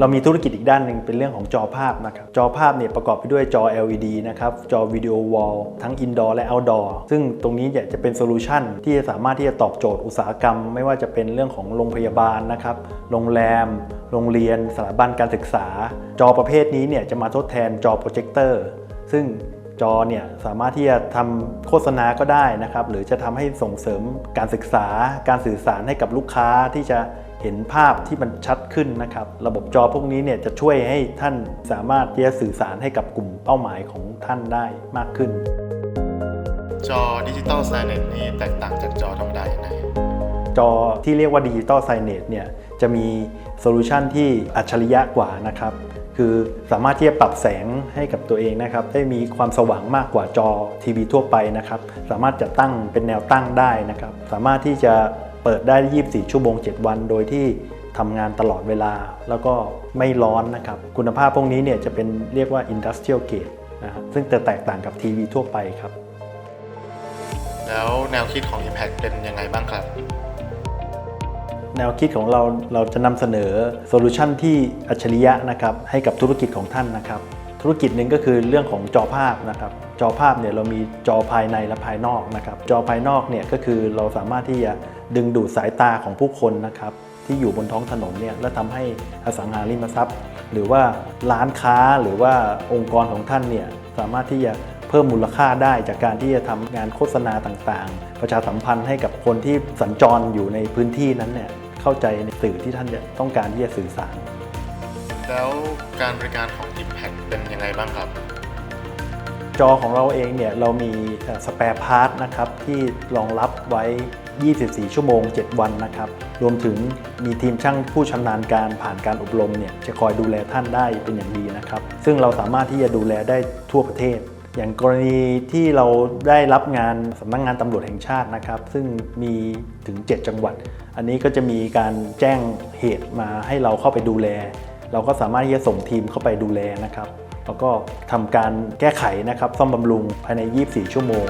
เรามีธุรกิจอีกด้านหนึ่งเป็นเรื่องของจอภาพนะครับ จอภาพเนี่ยประกอบไปด้วยจอ LED นะครับ จอวิดีโอวอลทั้ง Indoor และ Outdoor ซึ่งตรงนี้เนี่ยจะเป็นโซลูชันที่จะสามารถที่จะตอบโจทย์อุตสาหกรรม ไม่ว่าจะเป็นเรื่องของโรงพยาบาลนะครับ โรงแรม โรงเรียน สถาบันการศึกษา จอประเภทนี้เนี่ยจะมาทดแทนจอโปรเจคเตอร์ ซึ่งจอเนี่ยสามารถที่จะทำโฆษณาก็ได้นะครับ หรือจะทำให้ส่งเสริมการศึกษา การสื่อสารให้กับลูกค้าที่จะ เห็นภาพที่มันชัดขึ้นนะครับ ระบบจอพวกนี้เนี่ยจะช่วยให้ท่านสามารถที่จะสื่อสารให้กับกลุ่มเป้าหมายของท่านได้มากขึ้น จอดิจิตอลไซเนตนี้แตกต่างจากจอธรรมดาอย่างไรจอที่เรียกว่าดิจิตอลไซเนตเนี่ยจะมีโซลูชันที่อัจฉริยะกว่านะครับคือสามารถที่จะปรับแสงให้กับตัวเองนะครับ ได้มีความสว่างมากกว่าจอทีวีทั่วไปนะครับ สามารถจะตั้งเป็นแนวตั้งได้นะครับ สามารถที่จะ เปิดได้ 24 ชั่วโมง 7 วัน โดยที่ทำงานตลอดเวลา แล้วก็ไม่ร้อนนะครับ คุณภาพพวกนี้เนี่ยจะเป็นเรียกว่า Industrial Grade นะครับซึ่งจะแตกต่างกับทีวีทั่วไปครับ แล้วแนวคิดของ Impact เป็นยังไงบ้างครับ แนวคิดของเราเราจะนำเสนอโซลูชันที่อัจฉริยะนะครับให้กับธุรกิจของท่านนะครับ ธุรกิจหนึ่งก็คือเรื่องของจอภาพนะครับ จอภาพเนี่ยเรามีจอภายในและภายนอกนะครับ จอภายนอกเนี่ยก็คือเราสามารถที่จะดึงดูดสายตาของผู้คนนะครับที่อยู่บนท้องถนนเนี่ยและทำให้อสังหาริมทรัพย์ หรือว่าร้านค้าหรือว่าองค์กรของท่านเนี่ยสามารถที่จะเพิ่มมูลค่าได้จากการที่จะทำงานโฆษณาต่างๆ ประชาสัมพันธ์ให้กับคนที่สัญจรอยู่ในพื้นที่นั้นเนี่ยเข้าใจในสื่อที่ท่านจะต้องการที่จะสื่อสาร แล้วการบริการของ Impact เป็นยังไงบ้างครับ จอของเราเองเนี่ยเรามีสเปร์พาร์ทนะครับที่รองรับไว้ 24 ชั่วโมง 7 วันนะครับ รวมถึงมีทีมช่างผู้ชำนาญการผ่านการอบรมเนี่ยจะคอยดูแลท่านได้เป็นอย่างดีนะครับ ซึ่งเราสามารถที่จะดูแลได้ทั่วประเทศ อย่างกรณีที่เราได้รับงานสำนักงงานตำรวจแห่งชาตินะครับ ซึ่งมีถึง 7 จังหวัด อันนี้ก็จะมีการแจ้งเหตุมาให้เราเข้าไปดูแล เราก็สามารถที่จะส่งทีมเข้าไปดูแลนะครับ แล้วก็ทำการแก้ไขนะครับซ่อมบำรุงภายใน 24 ชั่วโมง